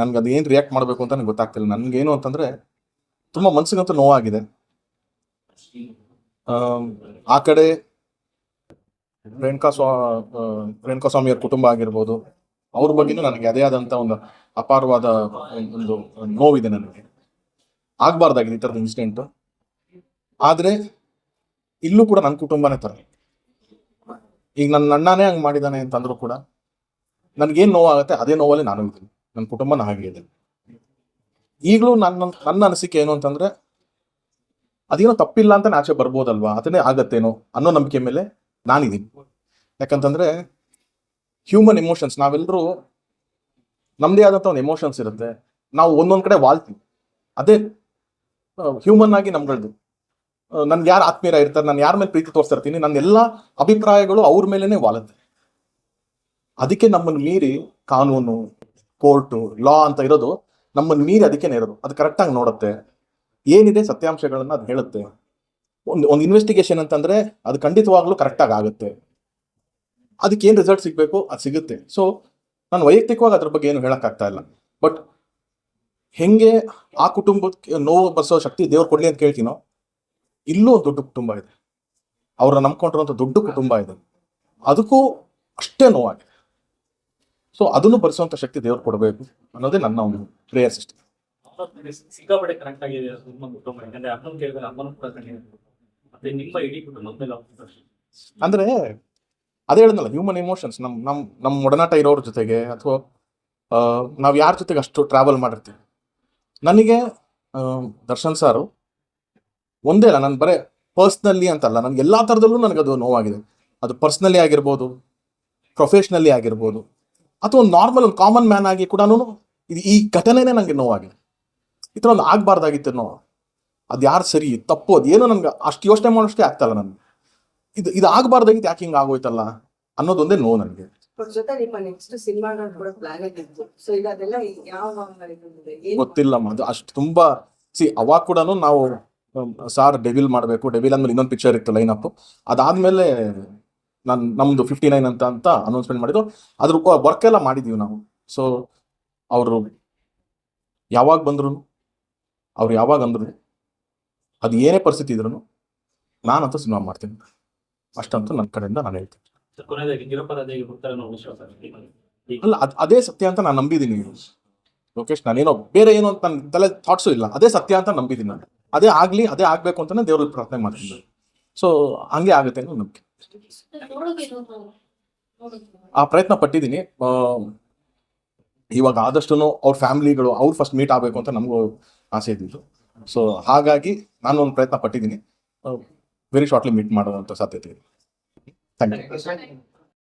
ನನ್ಗೆ ಅದು ಏನು ರಿಯಾಕ್ಟ್ ಮಾಡಬೇಕು ಅಂತ ನನಗೆ ಗೊತ್ತಾಗ್ತಿಲ್ಲ. ನನ್ಗೇನು ಅಂತಂದ್ರೆ ತುಂಬಾ ಮನಸ್ಸಿಗಂತೂ ನೋವಾಗಿದೆ. ಆ ಕಡೆ ರೇಣುಕಾ ಸ್ವಾ ರೇಣುಕಾ ಸ್ವಾಮಿಯವ್ರ ಕುಟುಂಬ ಆಗಿರ್ಬೋದು. ಅವ್ರ ಬಗ್ಗೆನೂ ನನಗೆ ಅದೇ ಆದಂತ ಒಂದು ಅಪಾರವಾದ ಒಂದು ನೋವಿದೆ ನನಗೆ. ಆಗ್ಬಾರ್ದಾಗಿದೆ ಈ ಥರದ ಇನ್ಸಿಡೆಂಟ್ ಆದ್ರೆ ಇಲ್ಲೂ ಕೂಡ ನನ್ನ ಕುಟುಂಬನೇ ತರ. ಈಗ ನನ್ನ ಅಣ್ಣನೇ ಹಂಗೆ ಮಾಡಿದಾನೆ ಅಂತಂದ್ರೂ ಕೂಡ ನನಗೇನು ನೋವಾಗುತ್ತೆ ಅದೇ ನೋವಲ್ಲಿ ನಾನು ಇದ್ದೀನಿ. ನನ್ನ ಕುಟುಂಬನ ಹಾಗೆ ಇದೆ. ಈಗಲೂ ನನ್ನ ನನ್ನ ಅನಿಸಿಕೆ ಏನು ಅಂತಂದ್ರೆ, ಅದೇನೋ ತಪ್ಪಿಲ್ಲ ಅಂತ ಆಚೆ ಬರ್ಬೋದಲ್ವಾ? ಅದನ್ನೇ ಆಗತ್ತೇನೋ ಅನ್ನೋ ನಂಬಿಕೆ ಮೇಲೆ ನಾನಿದ್ದೀನಿ. ಯಾಕಂತಂದ್ರೆ ಹ್ಯೂಮನ್ ಎಮೋಷನ್ಸ್ ನಾವೆಲ್ಲರೂ ನಮ್ಮದೇ ಆದಂಥ ಒಂದು ಎಮೋಷನ್ಸ್ ಇರುತ್ತೆ. ನಾವು ಒಂದೊಂದು ಕಡೆ ವಾಲ್ತೀವಿ. ಅದೇ ಹ್ಯೂಮನ್ ಆಗಿ ನಮ್ಗಳದ್ದು ನನ್ಗೆ ಯಾರು ಆತ್ಮೀಯರ ಇರ್ತಾರೆ, ನಾನು ಯಾರ ಮೇಲೆ ಪ್ರೀತಿ ತೋರಿಸ್ತಾ ನನ್ನ ಎಲ್ಲ ಅಭಿಪ್ರಾಯಗಳು ಅವ್ರ ಮೇಲೇ ವಾಲತ್ತೆ. ಅದಕ್ಕೆ ನಮ್ಮನ್ನು ಮೀರಿ ಕಾನೂನು ಕೋರ್ಟು, ಲಾ ಅಂತ ಇರೋದು ನಮ್ಮನ್ನು ಮೀರಿ ಅದಕ್ಕೇನೆ ಇರೋದು. ಅದು ಕರೆಕ್ಟಾಗಿ ನೋಡುತ್ತೆ. ಏನಿದೆ ಸತ್ಯಾಂಶಗಳನ್ನ ಅದು ಹೇಳುತ್ತೆ. ಒಂದು ಒಂದು ಇನ್ವೆಸ್ಟಿಗೇಷನ್ ಅಂತಂದ್ರೆ ಅದು ಖಂಡಿತವಾಗ್ಲೂ ಕರೆಕ್ಟಾಗಿ ಆಗುತ್ತೆ. ಅದಕ್ಕೆ ಏನು ರಿಸಲ್ಟ್ ಸಿಗಬೇಕು? ಅದು ಸಿಗುತ್ತೆ. ಸೊ ನಾನು ವೈಯಕ್ತಿಕವಾಗಿ ಅದ್ರ ಬಗ್ಗೆ ಏನು ಹೇಳೋಕ್ಕಾಗ್ತಾ ಇಲ್ಲ. ಬಟ್ ಹೆಂಗೆ ಆ ಕುಟುಂಬಕ್ಕೆ ನೋವು ಬರ್ಸೋ ಶಕ್ತಿ ದೇವ್ರು ಕೊಡ್ಲಿ ಅಂತ ಕೇಳ್ತೀನೋ, ಇಲ್ಲೂ ಒಂದು ದೊಡ್ಡ ಕುಟುಂಬ ಇದೆ. ಅವ್ರನ್ನ ನಂಬ್ಕೊಂಡಿರುವಂಥ ದೊಡ್ಡ ಕುಟುಂಬ ಇದೆ. ಅದಕ್ಕೂ ಅಷ್ಟೇ ನೋವಾಗಿದೆ. ಸೊ ಅದನ್ನು ಭರಿಸುವಂತ ಶಕ್ತಿ ದೇವ್ರು ಕೊಡಬೇಕು ಅನ್ನೋದೇ ನನ್ನ ಒಂದು ಪ್ರೇಯರ್ ಸಿಸ್ಟಮ್ ಸಿಕ್ಕಾಪಟ್ಟೆ ಕನೆಕ್ಟ್ ಆಗಿದೆ. ನಿಮ್ಮ ಕುಟುಂಬ ಯಾಕಂದ್ರೆ ಅಮ್ಮನ ಕೇಳಿದ್ರೆ ಅಮ್ಮನ ಕೂಡ ಕಣ್ಣೀರು. ಮತ್ತೆ ನಿಮ್ಮ ಇಡೀ ಕುಟುಂಬದ ಮೇಲೆ ಅಂದ್ರೆ ಅದೇ ಹೇಳಿದ್ನಲ್ಲ ಹ್ಯೂಮನ್ ಇಮೋಷನ್ಸ್ ನಮ್ ನಮ್ ನಮ್ ಒಡನಾಟ ಇರೋರ ಜೊತೆಗೆ ಅಥವಾ ನಾವ್ ಯಾರ ಜೊತೆಗೆ ಅಷ್ಟು ಟ್ರಾವೆಲ್ ಮಾಡಿರ್ತೀವಿ. ನನಗೆ ದರ್ಶನ್ ಸಾರು ಒಂದೇ ಅಲ್ಲ ನಾನು ಬರೇ ಪರ್ಸ್ನಲಿ ಅಂತಲ್ಲ ನನ್ಗೆ ಎಲ್ಲಾ ತರದಲ್ಲೂ ನನಗೆ ಅದು ನೋವಾಗಿದೆ. ಅದು ಪರ್ಸ್ನಲಿ ಆಗಿರ್ಬೋದು ಪ್ರೊಫೆಷ್ನಲಿ ಆಗಿರ್ಬೋದು ಅಥವಾ ಒಂದು ನಾರ್ಮಲ್ ಒಂದು ಕಾಮನ್ ಮ್ಯಾನ್ ಆಗಿ ಕೂಡ ಇದು ಈ ಘಟನೆನೇ ನನಗೆ ನೋವಾಗಿದೆ. ಈ ಥರ ಒಂದು ಆಗಬಾರ್ದಾಗಿತ್ತು ನೋವು. ಅದು ಯಾರು ಸರಿ ತಪ್ಪು ಅದು ಏನೋ ನನಗೆ ಅಷ್ಟು ಯೋಚನೆ ಮಾಡೋಷ್ಟೇ ಆಗ್ತಲ್ಲ ನನಗೆ ಇದು ಇದು ಆಗಬಾರ್ದಾಗಿತ್ತು ಯಾಕೆ ಹಿಂಗೆ ಆಗೋಯ್ತಲ್ಲ ಅನ್ನೋದೊಂದೇ ನೋವು ನನಗೆ ಗೊತ್ತಿಲ್ಲಮ್ಮ ಅದು ಅಷ್ಟು ತುಂಬಾ ಸಿ ಅವಾಗ ಕೂಡ ನಾವು ಸಾರ್ ಡೆವಿಲ್ ಮಾಡಬೇಕು ಡೆವಿಲ್ ಅಂದ್ಮೇಲೆ ಇನ್ನೊಂದು ಪಿಕ್ಚರ್ ಇತ್ತು ಲೈನ್ ಅಪ್ ಅದಾದ್ಮೇಲೆ ನಾನು ನಮ್ದು ಫಿಫ್ಟಿ ನೈನ್ ಅಂತ ಅಂತ ಅನೌನ್ಸ್ಮೆಂಟ್ ಮಾಡಿದ್ರು. ಅದ್ರ ವರ್ಕ್ ಎಲ್ಲ ಮಾಡಿದೀವಿ ನಾವು. ಸೊ ಅವರು ಯಾವಾಗ ಬಂದ್ರು ಅವ್ರು ಯಾವಾಗ ಅಂದ್ರು ಅದು ಏನೇ ಪರಿಸ್ಥಿತಿ ಇದ್ರು ನಾನಂತೂ ಸಿನಿಮಾ ಮಾಡ್ತೀನಿ. ಅಷ್ಟಂತೂ ನನ್ನ ಕಡೆಯಿಂದ ನಾನು ಹೇಳ್ತೀನಿ. ಅಲ್ಲ ಅದ್ ಅದೇ ಸತ್ಯ ಅಂತ ನಾನು ನಂಬಿದ್ದೀನಿ. ಲೋಕೇಶ್ ನಾನೇನೋ ಬೇರೆ ಏನೋ ಅಂತ ನನ್ನ ತಲೆ ಥಾಟ್ಸು ಇಲ್ಲ. ಅದೇ ಸತ್ಯ ಅಂತ ನಂಬಿದ್ದೀನಿ ನಾನು. ಅದೇ ಆಗಲಿ ಅದೇ ಆಗಬೇಕು ಅಂತಲೇ ದೇವ್ರಲ್ಲಿ ಪ್ರಾರ್ಥನೆ ಮಾಡ್ತೀನಿ ಸೊ ಹಂಗೆ ಆಗುತ್ತೆ ಅನ್ನೋ ನಂಬಿಕೆ. ಆ ಪ್ರಯತ್ನ ಪಟ್ಟಿದ್ದೀನಿ. ಇವಾಗ ಆದಷ್ಟು ಅವ್ರ ಫ್ಯಾಮಿಲಿಗಳು, ಅವ್ರು ಫಸ್ಟ್ ಮೀಟ್ ಆಗಬೇಕು ಅಂತ ನಮಗೂ ಆಸೆ ಇದ್ದಿತ್ತು ಸೊ ಹಾಗಾಗಿ ನಾನು ಒಂದು ಪ್ರಯತ್ನ ಪಟ್ಟಿದ್ದೀನಿ. ವೆರಿ ಶಾರ್ಟ್ಲಿ ಮೀಟ್ ಮಾಡೋದಂತ ಸಾಧ್ಯತೆ ಇದೆ. Thank you